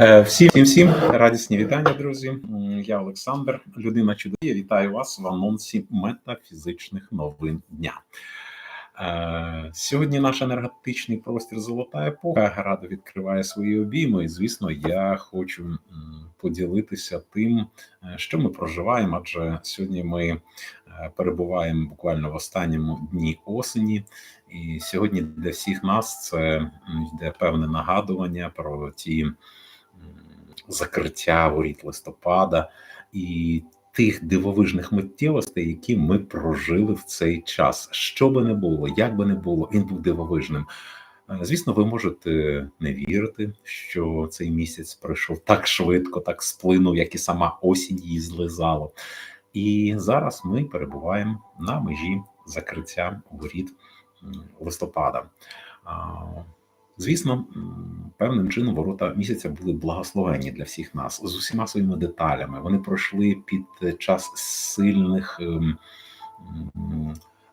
Е, Всім всім всім радісні вітання, друзі. Я Олександр, людина чудові. Вітаю вас в анонсі метафізичних новин дня. Е, Сьогодні наш енергетичний простір Золота епоха радо відкриває свої обійми. І звісно, я хочу поділитися тим, е, що ми проживаємо. Адже сьогодні ми перебуваємо буквально в останньому дні осені, і сьогодні для всіх нас це йде певне нагадування про ті закриття воріт листопада і тих дивовижних миттєвостей, які ми прожили в цей час. Що би не було, як би не було, він був дивовижним. Е, Звісно, ви можете не вірити, що цей місяць пройшов так швидко, так сплинув, як і сама осінь її злизала. І зараз ми перебуваємо на межі закриття воріт листопада. Звісно, певним чином ворота місяця були благословенні для всіх нас з усіма своїми деталями. Вони пройшли під час сильних ем,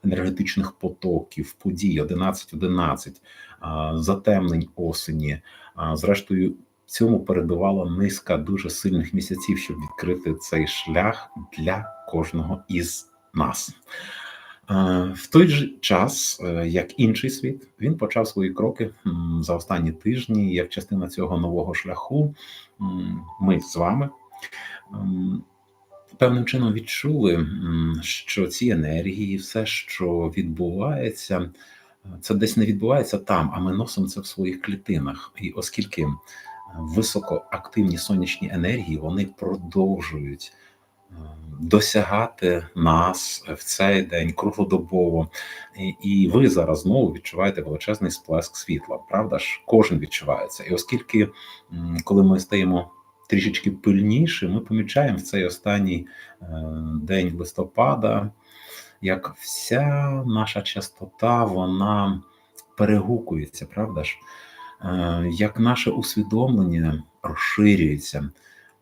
енергетичних потоків, подій 11-11, затемнень осені. Зрештою, цьому передувала низка дуже сильних місяців, щоб відкрити цей шлях для кожного із нас. Е, В той же час, е, як інший світ, він почав свої кроки за останні тижні. Як частина цього нового шляху, ми з вами певним чином відчули, що ці енергії, все, що відбувається, це десь не відбувається там, а ми носимо це в своїх клітинах. І оскільки е, високоактивні сонячні енергії вони продовжують досягати нас в цей день круглодобово, і, ви зараз знову відчуваєте величезний сплеск світла. Правда ж, кожен відчуває це. І оскільки, коли ми стаємо трішечки пильніші, ми помічаємо в цей останній е, день листопада, як вся наша частота вона перегукується, правда ж? Е, Як наше усвідомлення розширюється,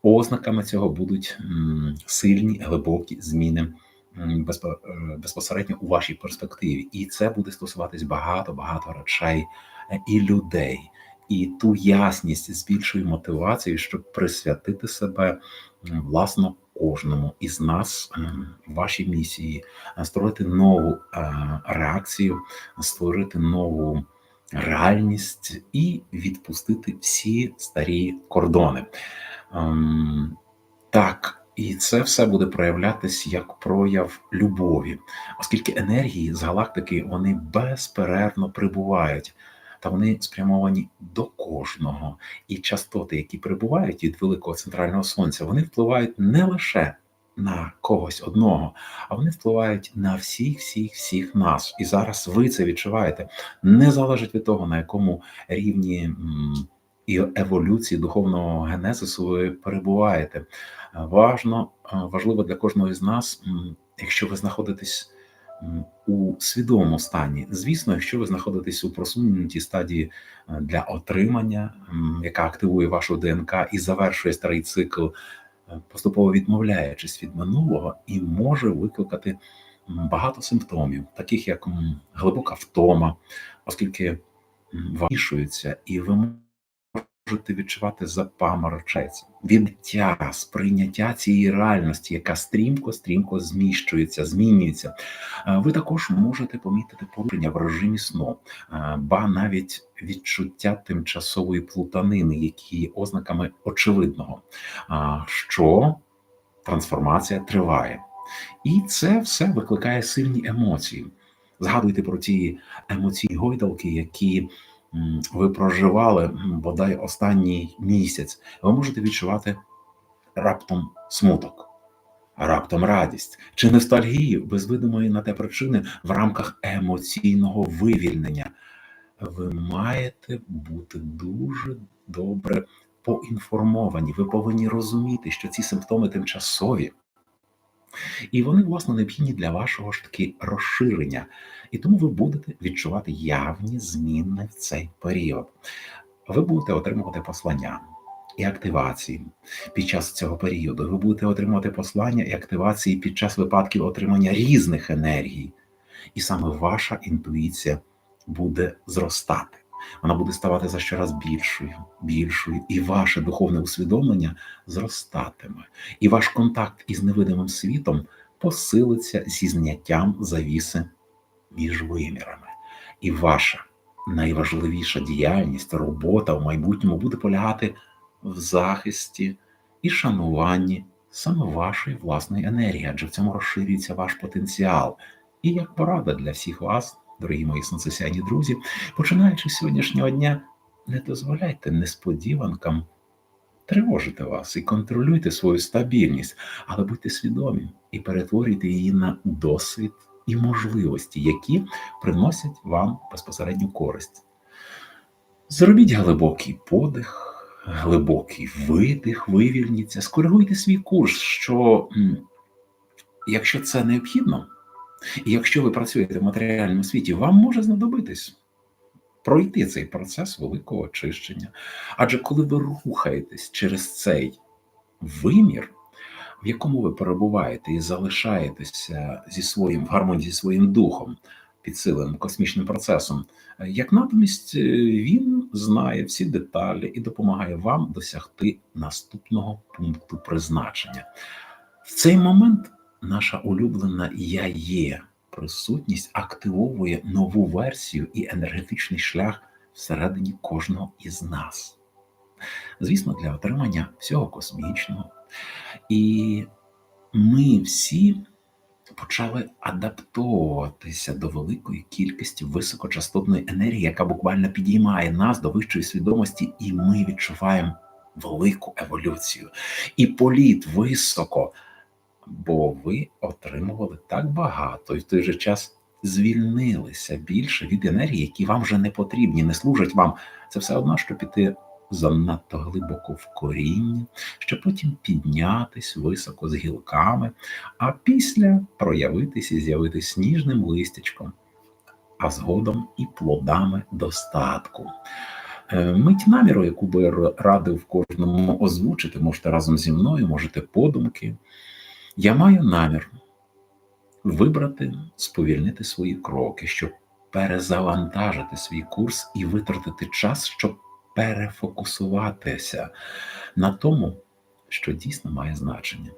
Ознаками цього будуть сильні глибокі зміни е, безпосередньо у вашій перспективі, і це буде стосуватись багато багато речей е, і людей, і ту ясність з більшою мотивацією, щоб присвятити себе власно кожному із нас вашій місії, е, створити нову реакцію, створити нову реальність і відпустити всі старі кордони. Ем, так, і це все буде проявлятись як прояв любові, оскільки енергії з галактики вони безперервно прибувають, та вони спрямовані до кожного. І частоти, які прибувають від великого центрального сонця, вони впливають не лише на когось одного, а вони впливають на всіх, всіх, всіх нас. І зараз ви це відчуваєте. Не залежить від того, на якому рівні. І еволюції духовного генезису ви перебуваєте. Е, Важно, е, важливо для кожного із нас, якщо ви знаходитесь у свідомому стані. Звісно, якщо ви знаходитесь у просунутій стадії е, для отримання, яка активує вашу ДНК і завершує старий цикл, поступово відмовляючись від минулого, і може викликати багато симптомів, таких як глибока втома, оскільки м, вирішується, і ви можете відчувати запаморочець, відчуття, сприйняття цієї реальності, яка стрімко, стрімко зміщується, змінюється. Е, Ви також можете помітити порушення в режимі сну, е, ба навіть відчуття тимчасової плутанини, які є ознаками очевидного, що трансформація триває. І це все викликає сильні емоції. Згадуйте про ті емоційні гойдалки, які ви проживали бодай останній місяць, ви можете відчувати раптом смуток, раптом радість чи ностальгію без видимої на те причини в рамках емоційного вивільнення. Ви маєте бути дуже добре поінформовані. Ви повинні розуміти, що ці симптоми тимчасові. І вони, власне, необхідні для вашого ж таки розширення. І тому ви будете відчувати явні зміни в цей період. Ви будете отримувати послання і активації під час цього періоду. Ви будете отримувати послання і активації під час випадків отримання різних енергій. І саме ваша інтуїція буде зростати. Вона буде ставати за щораз більшою, більшою, і ваше духовне усвідомлення зростатиме, і ваш контакт із невидимим світом посилиться зі зняттям завіси між вимірами. І ваша найважливіша діяльність, робота в майбутньому буде полягати в захисті і шануванні саме вашої власної енергії, адже в цьому розширюється ваш потенціал. І як порада для всіх вас, дорогі мої сонцесяйні друзі, починаючи з сьогоднішнього дня, не дозволяйте несподіванкам тривожити вас і контролюйте свою стабільність, але будьте свідомі і перетворюйте її на досвід і можливості, які приносять вам безпосередню користь. Зробіть глибокий подих, глибокий видих, вивільніться, скоригуйте свій курс, що якщо це необхідно, і якщо ви працюєте в матеріальному світі, вам може знадобитись пройти цей процес великого очищення. Адже коли ви рухаєтесь через цей вимір, в якому ви перебуваєте і залишаєтеся зі своїм в гармонії зі своїм духом, підсиленим космічним процесом, як натомість е, він знає всі деталі і допомагає вам досягти наступного пункту призначення. В цей момент наша улюблена Я є присутність активовує нову версію і енергетичний шлях всередині кожного із нас. Звісно, для отримання всього космічного. І ми всі почали адаптовуватися до великої кількості високочастотної енергії, яка буквально підіймає нас до вищої свідомості, і ми відчуваємо велику еволюцію і політ високо, бо ви отримували так багато і в той же час звільнилися більше від енергії, які вам вже не потрібні, не служать вам. Це все одно, що піти занадто глибоко в коріння, щоб потім піднятись високо з гілками, а після проявитись і з'явитись сніжним листячком, а згодом і плодами достатку. Е, Мить наміру, яку би радив кожному озвучити, можете разом зі мною, можете подумки. Я маю намір вибрати, сповільнити свої кроки, щоб перезавантажити свій курс і витратити час, щоб перефокусуватися на тому, що дійсно має значення,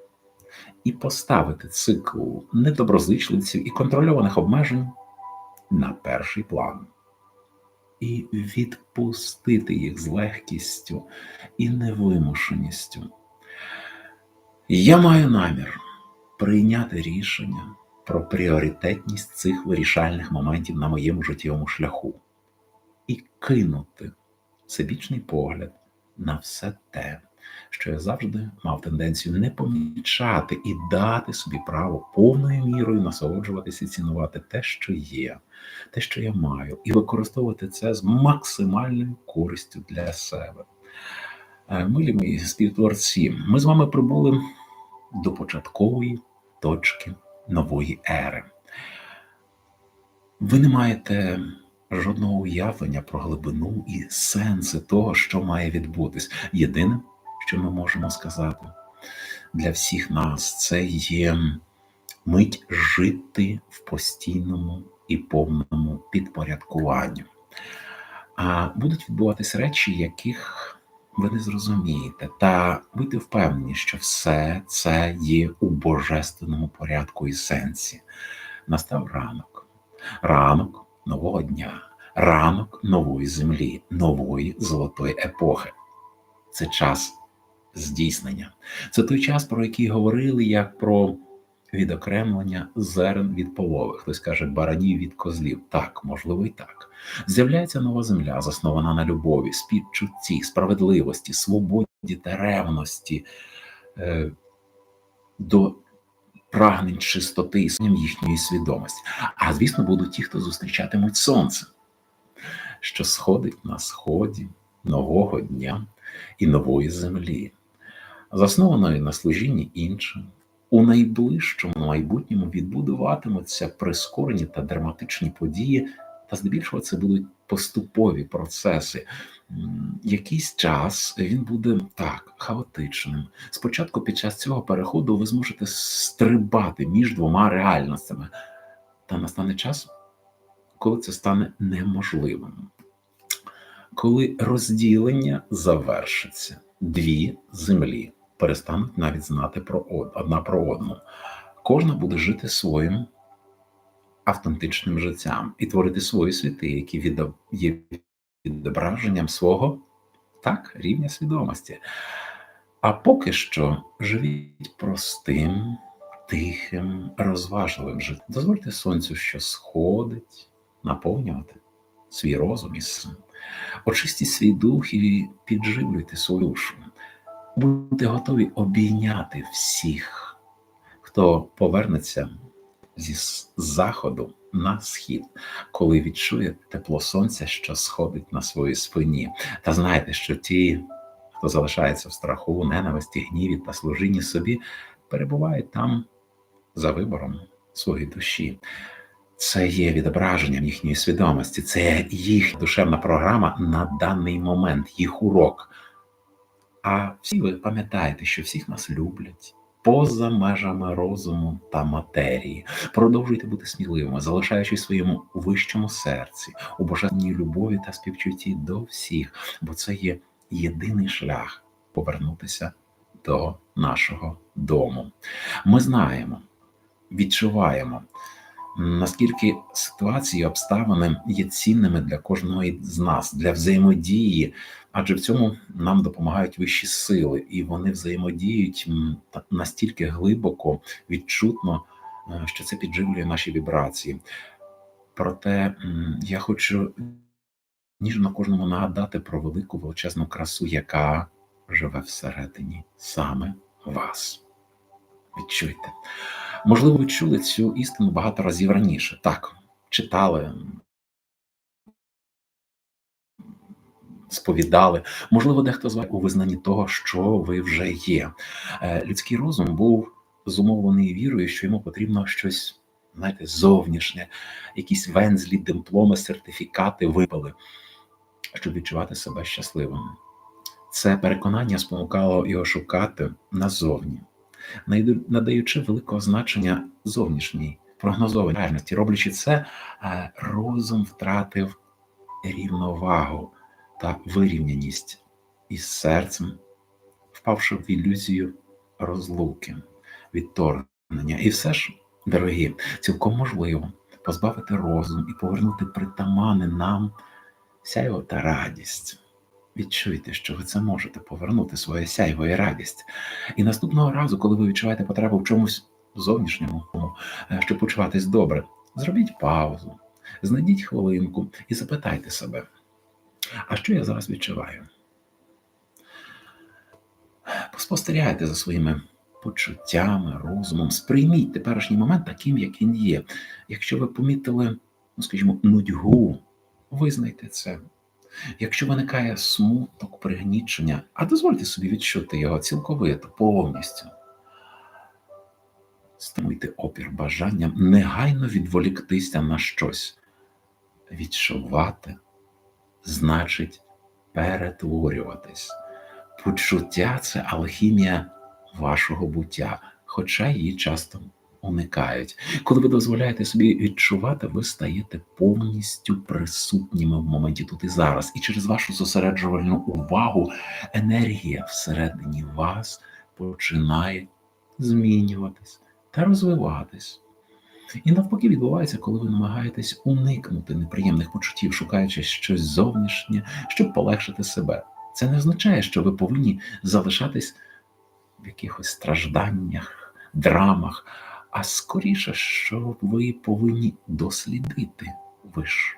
і поставити цикл недоброзичливців і контрольованих обмежень на перший план, і відпустити їх з легкістю і невимушеністю. Я маю намір прийняти рішення про пріоритетність цих вирішальних моментів на моєму життєвому шляху і кинути всебічний погляд на все те, що я завжди мав тенденцію не помічати і дати собі право повною мірою насолоджуватися і цінувати те, що є, те, що я маю, і використовувати це з максимальною користю для себе. Е, Милі мої співтворці, ми з вами прибули до початкової точки нової ери. Ви не маєте жодного уявлення про глибину і сенси того, що має відбутись. Єдине, що ми можемо сказати для всіх нас, це є мить жити в постійному і повному підпорядкуванні. А будуть відбуватись речі, яких ви не зрозумієте, та будьте впевнені, що все це є у божественному порядку і сенсі. Настав ранок, ранок нового дня, ранок нової землі, нової золотої епохи. Це час здійснення. Це той час, про який говорили як про відокремлення зерен від полови. Хтось каже баранів від козлів. Так, можливо, і так. З'являється нова земля, заснована на любові, співчутті, справедливості, свободі та ревності е, до прагнень чистоти і їхньої свідомості. А звісно, будуть ті, хто зустрічатимуть сонце, що сходить на сході нового дня і нової землі, заснованої на служінні іншим. У найближчому майбутньому відбудуватимуться прискорені та драматичні події, та здебільшого це будуть поступові процеси. Якийсь час він буде так хаотичним. Спочатку, під час цього переходу, ви зможете стрибати між двома реальностями, та настане час, коли це стане неможливим. коли розділення завершиться, дві землі перестануть навіть знати про одна про одну. Кожна буде жити своїм автентичним життям і творити свої світи, які є відображенням свого так, рівня свідомості. А поки що живіть простим, тихим, розважливим життям. Дозвольте сонцю, що сходить, наповнювати свій розум і син. Очистіть свій дух і підживлюйте свою душу. Будьте готові обійняти всіх, хто повернеться зі заходу на схід, коли відчує тепло сонця, що сходить на своїй спині. Та знаєте, що ті, хто залишається в страху, ненависті, гніві та служінні собі, перебувають там за вибором своєї душі. Це є відображенням їхньої свідомості, це їхня душевна програма на даний момент, їх урок. А всі ви пам'ятаєте, що всіх нас люблять поза межами розуму та матерії. Продовжуйте бути сміливими, залишаючись своєму вищому серці, у божественній любові та співчутті до всіх, бо це є єдиний шлях повернутися до нашого дому. Ми знаємо, відчуваємо наскільки ситуації, обставини є цінними для кожної з нас, для взаємодії, адже в цьому нам допомагають вищі сили, і вони взаємодіють настільки глибоко, відчутно, е, що це підживлює наші вібрації. Проте я хочу ніжно кожному нагадати про велику величезну красу, яка живе всередині саме вас. Відчуйте. Можливо, ви чули цю істину багато разів раніше. Так, читали, сповідали. Можливо, дехто з вас у визнанні того, що ви вже є. Е, людський розум був зумовлений вірою, що йому потрібно щось, знаєте, зовнішнє, якісь вензлі, дипломи, сертифікати випали, щоб відчувати себе щасливим. Це переконання спонукало його шукати назовні надаючи великого значення зовнішній прогнозованій реальності. Роблячи це, е, розум втратив рівновагу та вирівняність із серцем, впавши в ілюзію розлуки, відторгнення. І все ж, дорогі, цілком можливо позбавити розум і повернути притамани нам сяйво та радість. Відчуйте, що ви це можете повернути своє сяйво і радість. І наступного разу, коли ви відчуваєте потребу в чомусь зовнішньому, е, щоб почуватись добре, зробіть паузу, знайдіть хвилинку і запитайте себе, а що я зараз відчуваю? Поспостерігайте за своїми почуттями, розумом, сприйміть теперішній момент таким, як він є. Якщо ви помітили, ну скажімо, нудьгу, визнайте це. Якщо виникає смуток, пригнічення, а дозвольте собі відчути його цілковито, повністю. Стимуйте опір бажанням негайно відволіктися на щось. Відчувати значить перетворюватись. Почуття це алхімія вашого буття, хоча її часто уникають. Коли ви дозволяєте собі відчувати, ви стаєте повністю присутніми в моменті тут і зараз. І через вашу зосереджувальну увагу енергія всередині вас починає змінюватись та розвиватись. І навпаки відбувається, коли ви намагаєтесь уникнути неприємних почуттів, шукаючи щось зовнішнє, щоб полегшити себе. Це не означає, що ви повинні залишатись в якихось стражданнях, драмах а скоріше, що ви повинні дослідити. Ви ж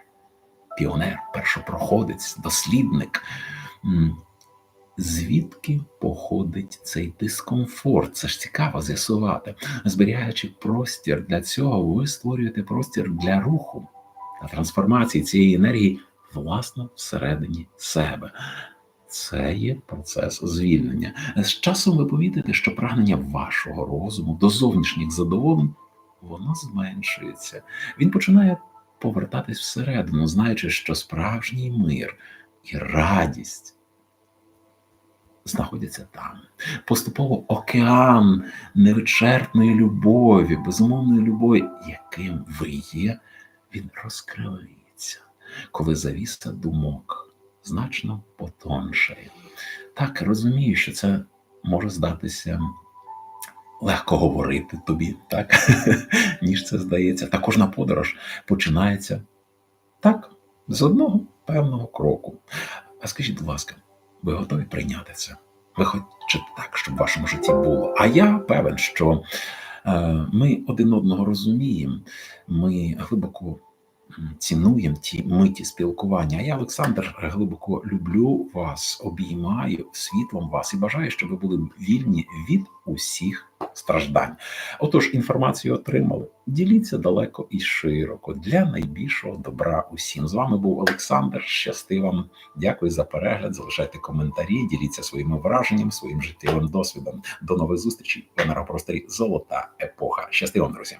піонер, першопроходець, дослідник. Звідки походить цей дискомфорт? Це ж цікаво з'ясувати. Зберігаючи простір для цього, ви створюєте простір для руху та трансформації цієї енергії власно всередині себе це є процес звільнення. З часом ви помітите, що прагнення вашого розуму до зовнішніх задоволень воно зменшується. Він починає повертатись всередину, знаючи, що справжній мир і радість. Знаходяться там. Поступово океан невичерпної любові, безумовної любові, яким ви є, він розкривається, коли завіса думок значно потоншає. Так, розумію, що це може здатися легко говорити тобі, так, ніж це здається. Та кожна подорож починається так, з одного певного кроку. А скажіть, будь ласка, ви готові прийняти це? Ви хочете так, щоб в вашому житті було? А я певен, що е, ми один одного розуміємо, ми глибоко цінуємо ті миті спілкування. А я, Олександр, глибоко люблю вас, обіймаю світлом вас і бажаю, щоб ви були вільні від усіх страждань. Отож, інформацію отримали. Діліться далеко і широко для найбільшого добра усім. З вами був Олександр. Щасти вам. Дякую за перегляд. Залишайте коментарі, діліться своїми враженнями, своїм життєвим досвідом. До нових зустрічей в енергопросторі Золота епоха. Щасти вам, друзі!